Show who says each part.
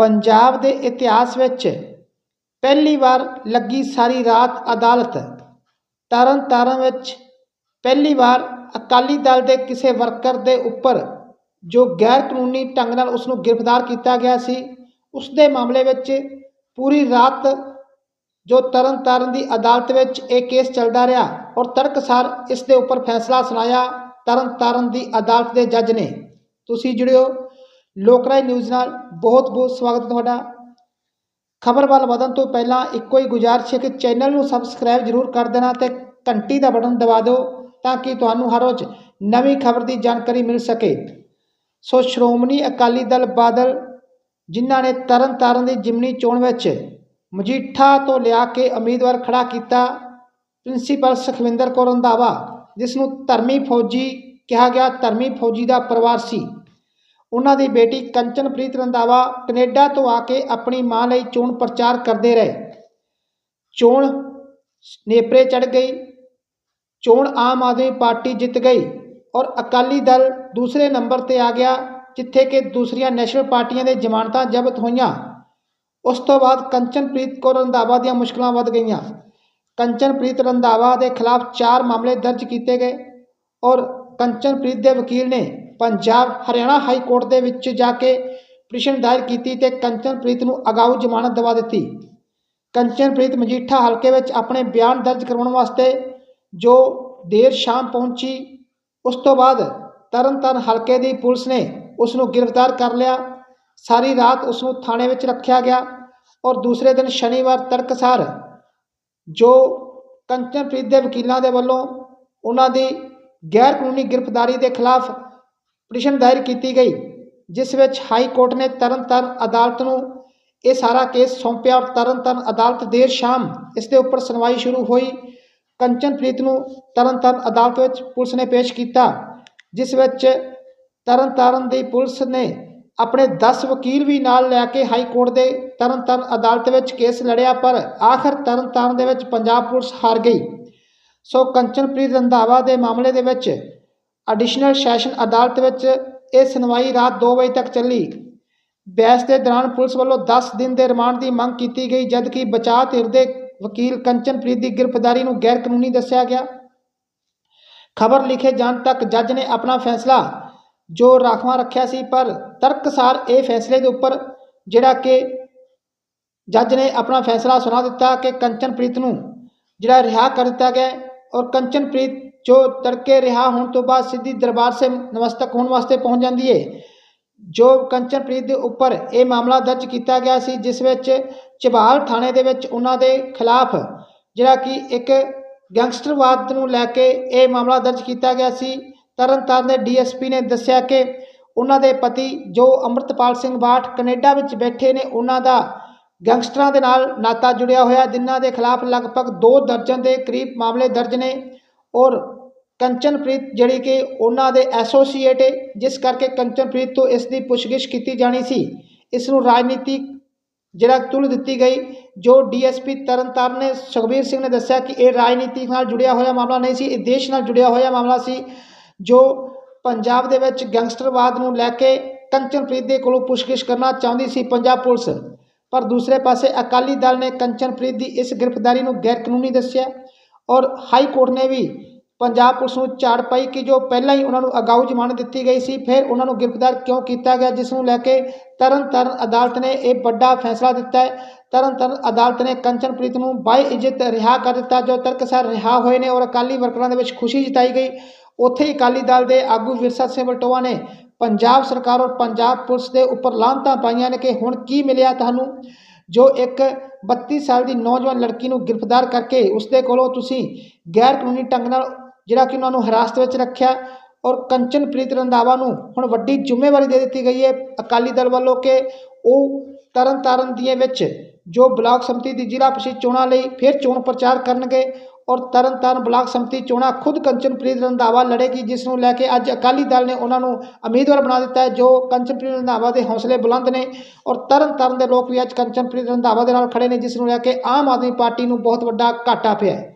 Speaker 1: ਪੰਜਾਬ ਦੇ ਇਤਿਹਾਸ ਵਿੱਚ ਪਹਿਲੀ ਵਾਰ ਲੱਗੀ ਸਾਰੀ ਰਾਤ ਅਦਾਲਤ ਤਰਨ ਤਾਰਨ ਵਿੱਚ ਪਹਿਲੀ ਵਾਰ ਅਕਾਲੀ ਦਲ ਦੇ ਕਿਸੇ ਵਰਕਰ ਦੇ ਉੱਪਰ ਜੋ ਗੈਰ ਕਾਨੂੰਨੀ ਢੰਗ ਨਾਲ ਉਸ ਨੂੰ ਗ੍ਰਿਫਤਾਰ ਕੀਤਾ ਗਿਆ ਸੀ ਉਸ ਦੇ ਮਾਮਲੇ ਵਿੱਚ ਪੂਰੀ ਰਾਤ ਜੋ ਤਰਨ ਤਾਰਨ ਦੀ ਅਦਾਲਤ ਵਿੱਚ ਇਹ ਕੇਸ ਚੱਲਦਾ ਰਿਹਾ ਔਰ ਤੜਕਸਾਰ ਇਸ ਦੇ ਉੱਪਰ ਫੈਸਲਾ ਸੁਣਾਇਆ ਤਰਨ ਤਾਰਨ ਦੀ ਅਦਾਲਤ ਦੇ ਜੱਜ ਨੇ। ਤੁਸੀਂ ਜੁੜਿਓ ਲੋਕਰਾਜ ਨਿਊਜ਼ ਨਾਲ ਬਹੁਤ ਬਹੁਤ ਸਵਾਗਤ ਤੁਹਾਡਾ। ਖਬਰ ਵੱਲ ਵਧਣ ਤੋਂ ਪਹਿਲਾਂ ਇੱਕੋ ਹੀ ਗੁਜ਼ਾਰਿਸ਼ ਹੈ ਕਿ ਚੈਨਲ ਨੂੰ ਸਬਸਕ੍ਰਾਈਬ ਜ਼ਰੂਰ ਕਰ ਦੇਣਾ ਤੇ ਘੰਟੀ ਦਾ ਬਟਨ ਦਬਾ ਦਿਓ ਤਾਂ ਕਿ ਤੁਹਾਨੂੰ ਹਰ ਰੋਜ਼ ਨਵੀਂ ਖਬਰ ਦੀ ਜਾਣਕਾਰੀ ਮਿਲ ਸਕੇ। ਸੋ ਸ਼੍ਰੋਮਣੀ ਅਕਾਲੀ ਦਲ ਬਾਦਲ, ਜਿਨ੍ਹਾਂ ਨੇ ਤਰਨ ਤਾਰਨ ਦੀ ਜਿਮਨੀ ਚੋਣ ਵਿੱਚ ਮਜੀਠਾ ਤੋਂ ਲਿਆ ਕੇ ਉਮੀਦਵਾਰ ਖੜਾ ਕੀਤਾ, ਪ੍ਰਿੰਸੀਪਲ ਸੁਖਵਿੰਦਰ ਕੌਰ ਰੰਧਾਵਾ, ਜਿਸ ਨੂੰ ਧਰਮੀ ਫੌਜੀ ਕਿਹਾ ਗਿਆ ਧਰਮੀ ਫੌਜੀ ਦਾ ਪਰਿਵਾਰ ਸੀ। ਉਹਨਾਂ ਦੀ ਬੇਟੀ ਕੰਚਨਪ੍ਰੀਤ ਰੰਧਾਵਾ ਕੈਨੇਡਾ ਤੋਂ ਆ ਕੇ ਆਪਣੀ ਮਾਂ ਲਈ ਚੋਣ ਪ੍ਰਚਾਰ ਕਰਦੇ ਰਹੇ। ਚੋਣ ਨੇਪਰੇ ਚੜ ਗਈ। ਚੋਣ ਆਮ ਆਦਮੀ ਪਾਰਟੀ ਜਿੱਤ ਗਈ ਔਰ ਅਕਾਲੀ ਦਲ ਦੂਸਰੇ ਨੰਬਰ ਤੇ ਆ ਗਿਆ, ਜਿੱਥੇ ਕਿ ਦੂਸਰੀਆਂ ਨੈਸ਼ਨਲ ਪਾਰਟੀਆਂ ਦੇ ਜ਼ਮਾਨਤਾਂ ਜ਼ਬਤ ਹੋਈਆਂ। ਉਸ ਤੋਂ ਬਾਅਦ ਕੰਚਨਪ੍ਰੀਤ ਕੌਰ ਰੰਧਾਵਾ ਦੀਆਂ ਮੁਸ਼ਕਲਾਂ ਵੱਧ ਗਈਆਂ। ਕੰਚਨਪ੍ਰੀਤ ਰੰਧਾਵਾ ਦੇ ਖਿਲਾਫ 4 ਮਾਮਲੇ ਦਰਜ ਕੀਤੇ ਗਏ ਔਰ ਕੰਚਨਪ੍ਰੀਤ ਦੇ ਵਕੀਲ ਨੇ ਪੰਜਾਬ, ਹਰਿਆਣਾ ਹਾਈ ਕੋਰਟ ਦੇ ਵਿੱਚ ਜਾ ਕੇ ਪਟੀਸ਼ਨ ਦਾਇਰ ਕੀਤੀ ਤੇ ਕੰਚਨਪ੍ਰੀਤ ਨੂੰ ਅਗਾਊ ਜ਼ਮਾਨਤ ਦਿਵਾ ਦਿੱਤੀ। ਕੰਚਨਪ੍ਰੀਤ ਮਜੀਠਾ ਹਲਕੇ ਵਿੱਚ ਆਪਣੇ ਬਿਆਨ ਦਰਜ ਕਰਵਾਉਣ ਵਾਸਤੇ ਜੋ ਦੇਰ ਸ਼ਾਮ ਪਹੁੰਚੀ, ਉਸ ਤੋਂ ਬਾਅਦ ਤਰਨਤਾਰਨ ਹਲਕੇ ਦੀ ਪੁਲਿਸ ਨੇ ਉਸ ਨੂੰ ਗ੍ਰਿਫਤਾਰ ਕਰ ਲਿਆ। ਸਾਰੀ ਰਾਤ ਉਸ ਨੂੰ ਥਾਣੇ ਵਿੱਚ ਰੱਖਿਆ ਗਿਆ ਔਰ ਦੂਸਰੇ ਦਿਨ ਸ਼ਨੀਵਾਰ ਤੜਕਸਾਰ ਜੋ ਕੰਚਨਪ੍ਰੀਤ ਦੇ ਵਕੀਲਾਂ ਦੇ ਵੱਲੋਂ ਉਹਨਾਂ ਦੀ ਗੈਰ ਕਾਨੂੰਨੀ ਗ੍ਰਿਫਤਾਰੀ ਦੇ ਖਿਲਾਫ ਪਟੀਸ਼ਨ ਦਾਇਰ ਕੀਤੀ ਗਈ, ਜਿਸ ਵਿੱਚ ਹਾਈ ਕੋਰਟ ਨੇ ਤਰਨਤਾਰਨ ਅਦਾਲਤ ਨੂੰ ਇਹ ਸਾਰਾ ਕੇਸ ਸੌਂਪਿਆ ਔਰ ਤਰਨਤਾਰਨ ਅਦਾਲਤ ਦੇਰ ਸ਼ਾਮ ਇਸ ਦੇ ਉੱਪਰ ਸੁਣਵਾਈ ਸ਼ੁਰੂ ਹੋਈ। ਕੰਚਨਪ੍ਰੀਤ ਨੂੰ ਤਰਨਤਾਰਨ ਅਦਾਲਤ ਵਿੱਚ ਪੁਲਿਸ ਨੇ ਪੇਸ਼ ਕੀਤਾ, ਜਿਸ ਵਿੱਚ ਤਰਨਤਾਰਨ ਦੀ ਪੁਲਿਸ ਨੇ ਆਪਣੇ 10 ਵਕੀਲ ਵੀ ਨਾਲ ਲੈ ਕੇ ਹਾਈ ਕੋਰਟ ਦੇ ਤਰਨਤਾਰਨ ਅਦਾਲਤ ਵਿੱਚ ਕੇਸ ਲੜਿਆ, ਪਰ ਆਖਰ ਤਰਨਤਾਰਨ ਦੇ ਵਿੱਚ ਪੰਜਾਬ ਪੁਲਿਸ ਹਾਰ ਗਈ। ਸੋ ਕੰਚਨਪ੍ਰੀਤ ਰੰਧਾਵਾ ਦੇ ਮਾਮਲੇ ਦੇ ਵਿੱਚ ਐਡੀਸ਼ਨਲ ਸੈਸ਼ਨ ਅਦਾਲਤ ਵਿੱਚ ਇਹ ਸੁਣਵਾਈ ਰਾਤ 2 ਵਜੇ ਤੱਕ ਚੱਲੀ। ਬਹਿਸ ਦੇ ਦੌਰਾਨ ਪੁਲਿਸ ਵੱਲੋਂ 10 ਦਿਨ ਦੇ ਰਿਮਾਂਡ ਦੀ ਮੰਗ ਕੀਤੀ ਗਈ, ਜਦਕਿ ਬਚਾਅ ਧਿਰ ਦੇ ਵਕੀਲ ਕੰਚਨਪ੍ਰੀਤ ਦੀ ਗ੍ਰਿਫਤਾਰੀ ਨੂੰ ਗੈਰ ਕਾਨੂੰਨੀ ਦੱਸਿਆ ਗਿਆ। ਖਬਰ ਲਿਖੇ ਜਾਣ ਤੱਕ ਜੱਜ ਨੇ ਆਪਣਾ ਫੈਸਲਾ, ਜੋ ਰਾਖਵਾਂ ਰੱਖਿਆ ਸੀ, ਪਰ ਤਰਕਸਾਰ ਇਹ ਫੈਸਲੇ ਦੇ ਉੱਪਰ, ਜਿਹੜਾ ਕਿ ਜੱਜ ਨੇ ਆਪਣਾ ਫੈਸਲਾ ਸੁਣਾ ਦਿੱਤਾ ਕਿ ਕੰਚਨਪ੍ਰੀਤ ਨੂੰ ਜਿਹੜਾ ਰਿਹਾ ਕਰ ਦਿੱਤਾ ਗਿਆ ਔਰ ਕੰਚਨਪ੍ਰੀਤ ਜੋ ਤੜਕੇ ਰਿਹਾ ਹੋਣ ਤੋਂ ਬਾਅਦ ਸਿੱਧੀ ਦਰਬਾਰ ਸੇ ਨਮਸਤਕ ਹੋਣ ਵਾਸਤੇ ਪਹੁੰਚ ਜਾਂਦੀ ਹੈ ਜੋ ਕੰਚਨਪ੍ਰੀਤ ਦੇ ਉੱਪਰ ਇਹ ਮਾਮਲਾ ਦਰਜ ਕੀਤਾ ਗਿਆ ਸੀ, ਜਿਸ ਵਿੱਚ ਚਬਾਲ ਥਾਣੇ ਦੇ ਵਿੱਚ ਉਹਨਾਂ ਦੇ ਖਿਲਾਫ ਜਿਹੜਾ ਕਿ ਇੱਕ ਗੈਂਗਸਟਰਵਾਦ ਨੂੰ ਲੈ ਕੇ ਇਹ ਮਾਮਲਾ ਦਰਜ ਕੀਤਾ ਗਿਆ ਸੀ, ਤਰਨਤਾਰਨ ਦੇ ਡੀਐਸਪੀ ਨੇ ਦੱਸਿਆ ਕਿ ਉਹਨਾਂ ਦੇ ਪਤੀ ਜੋ ਅੰਮ੍ਰਿਤਪਾਲ ਸਿੰਘ ਬਾਠ ਕੈਨੇਡਾ ਵਿੱਚ ਬੈਠੇ ਨੇ, ਉਹਨਾਂ ਦਾ ਗੈਂਗਸਟਰਾਂ ਦੇ ਨਾਲ ਨਾਤਾ ਜੁੜਿਆ ਹੋਇਆ, ਜਿਨ੍ਹਾਂ ਦੇ ਖਿਲਾਫ ਲਗਭਗ 2 ਦਰਜਨ ਦੇ ਕਰੀਬ ਮਾਮਲੇ ਦਰਜ ਨੇ। ਔਰ ਕੰਚਨਪ੍ਰੀਤ ਜਿਹੜੀ ਕਿ ਉਹਨਾਂ ਦੇ ਐਸੋਸੀਏਟ ਹੈ ਜਿਸ ਕਰਕੇ ਕੰਚਨਪ੍ਰੀਤ ਤੋਂ ਇਸ ਦੀ ਪੁੱਛਗਿੱਛ ਕੀਤੀ ਜਾਣੀ ਸੀ। ਇਸ ਨੂੰ ਰਾਜਨੀਤਿਕ ਜਿਹੜਾ ਤੁਲ ਦਿੱਤੀ ਗਈ, ਜੋ ਡੀਐਸਪੀ ਤਰਨਤਾਰਨ ਨੇ, ਸੁਖਬੀਰ ਸਿੰਘ ਨੇ ਦੱਸਿਆ ਕਿ ਇਹ ਰਾਜਨੀਤੀ ਨਾਲ ਜੁੜਿਆ ਹੋਇਆ ਮਾਮਲਾ ਨਹੀਂ ਸੀ, ਇਹ ਦੇਸ਼ ਨਾਲ ਜੁੜਿਆ ਹੋਇਆ ਮਾਮਲਾ ਸੀ, ਜੋ ਪੰਜਾਬ ਦੇ ਵਿੱਚ ਗੈਂਗਸਟਰਵਾਦ ਨੂੰ ਲੈ ਕੇ ਕੰਚਨਪ੍ਰੀਤ ਦੇ ਕੋਲੋਂ ਪੁੱਛਗਿੱਛ ਕਰਨਾ ਚਾਹੁੰਦੀ ਸੀ ਪੰਜਾਬ ਪੁਲਿਸ। ਪਰ ਦੂਸਰੇ ਪਾਸੇ ਅਕਾਲੀ ਦਲ ਨੇ ਕੰਚਨਪ੍ਰੀਤ ਦੀ ਇਸ ਗ੍ਰਿਫਤਾਰੀ ਨੂੰ ਗੈਰ ਕਾਨੂੰਨੀ ਦੱਸਿਆ ਔਰ ਹਾਈ ਕੋਰਟ ਨੇ ਵੀ ਪੰਜਾਬ ਪੁਲਿਸ ਨੂੰ ਝਾੜ ਪਾਈ ਕਿ ਜੋ ਪਹਿਲਾਂ ਹੀ ਉਹਨਾਂ ਨੂੰ ਅਗਾਊ ਜ਼ਮਾਨਤ ਦਿੱਤੀ ਗਈ ਸੀ, ਫਿਰ ਉਹਨਾਂ ਨੂੰ ਗ੍ਰਿਫਤਾਰ ਕਿਉਂ ਕੀਤਾ ਗਿਆ, ਜਿਸ ਨੂੰ ਲੈ ਕੇ ਤਰਨ ਤਰਨਤਾਰਨ ਅਦਾਲਤ ਨੇ ਇਹ ਵੱਡਾ ਫੈਸਲਾ ਦਿੱਤਾ ਹੈ। ਤਰਨ ਤਰਨਤਾਰਨ ਅਦਾਲਤ ਨੇ ਕੰਚਨਪ੍ਰੀਤ ਨੂੰ ਬਾਈ ਇੱਜ਼ਤ ਰਿਹਾ ਕਰ ਦਿੱਤਾ, ਜੋ ਤਰਕਸਾਰ ਰਿਹਾ ਹੋਏ ਨੇ ਔਰ ਅਕਾਲੀ ਵਰਕਰਾਂ ਦੇ ਵਿੱਚ ਖੁਸ਼ੀ ਜਤਾਈ ਗਈ। ਉੱਥੇ ਹੀ ਅਕਾਲੀ ਦਲ ਦੇ ਆਗੂ ਵਿਰਸਾ ਸਿੰਘ ਵਲਟੋਆ ਨੇ ਪੰਜਾਬ ਸਰਕਾਰ ਔਰ ਪੰਜਾਬ ਪੁਲਿਸ ਦੇ ਉੱਪਰ ਲਾਂਤਾਂ ਪਾਈਆਂ ਨੇ ਕਿ ਹੁਣ ਕੀ ਮਿਲਿਆ ਤੁਹਾਨੂੰ? ਜੋ ਇੱਕ 32 ਸਾਲ ਦੀ ਨੌਜਵਾਨ ਲੜਕੀ ਨੂੰ ਗ੍ਰਿਫਤਾਰ ਕਰਕੇ ਉਸਦੇ ਕੋਲੋਂ ਤੁਸੀਂ ਗੈਰ ਕਾਨੂੰਨੀ ਢੰਗ ਨਾਲ ਜਿਹੜਾ ਕਿ ਉਹਨਾਂ ਨੂੰ ਹਿਰਾਸਤ ਵਿੱਚ ਰੱਖਿਆ ਔਰ ਕੰਚਨਪ੍ਰੀਤ ਰੰਧਾਵਾ ਨੂੰ ਹੁਣ ਵੱਡੀ ਜ਼ਿੰਮੇਵਾਰੀ ਦੇ ਦਿੱਤੀ ਗਈ ਹੈ। ਅਕਾਲੀ ਦਲ ਵੱਲੋਂ ਕਿ ਉਹ ਤਰਨਤਾਰਨ ਦੀਆਂ ਵਿੱਚ ਜੋ ਬਲਾਕ ਸੰਮਤੀ ਦੀ ਜ਼ਿਲ੍ਹਾ ਪ੍ਰੀਸ਼ਦ ਚੋਣਾਂ ਲਈ ਫਿਰ ਚੋਣ ਪ੍ਰਚਾਰ ਕਰਨਗੇ ਔਰ ਤਰਨਤਾਰਨ ਬਲਾਕ ਸੰਮਤੀ ਚੋਣਾਂ ਖੁਦ ਕੰਚਨਪ੍ਰੀਤ ਰੰਧਾਵਾ ਲੜੇਗੀ, ਜਿਸ ਨੂੰ ਲੈ ਕੇ ਅੱਜ ਅਕਾਲੀ ਦਲ ਨੇ ਉਹਨਾਂ ਨੂੰ ਉਮੀਦਵਾਰ ਬਣਾ ਦਿੱਤਾ ਹੈ, ਜੋ ਕੰਚਨਪ੍ਰੀਤ ਰੰਧਾਵਾ ਦੇ ਹੌਸਲੇ ਬੁਲੰਦ ਨੇ ਔਰ ਤਰਨਤਾਰਨ ਦੇ ਲੋਕ ਵੀ ਅੱਜ ਕੰਚਨਪ੍ਰੀਤ ਰੰਧਾਵਾ ਦੇ ਨਾਲ ਖੜੇ ਨੇ, ਜਿਸ ਨੂੰ ਲੈ ਕੇ ਆਮ ਆਦਮੀ ਪਾਰਟੀ ਨੂੰ ਬਹੁਤ ਵੱਡਾ ਘਾਟਾ ਪਿਆ ਹੈ।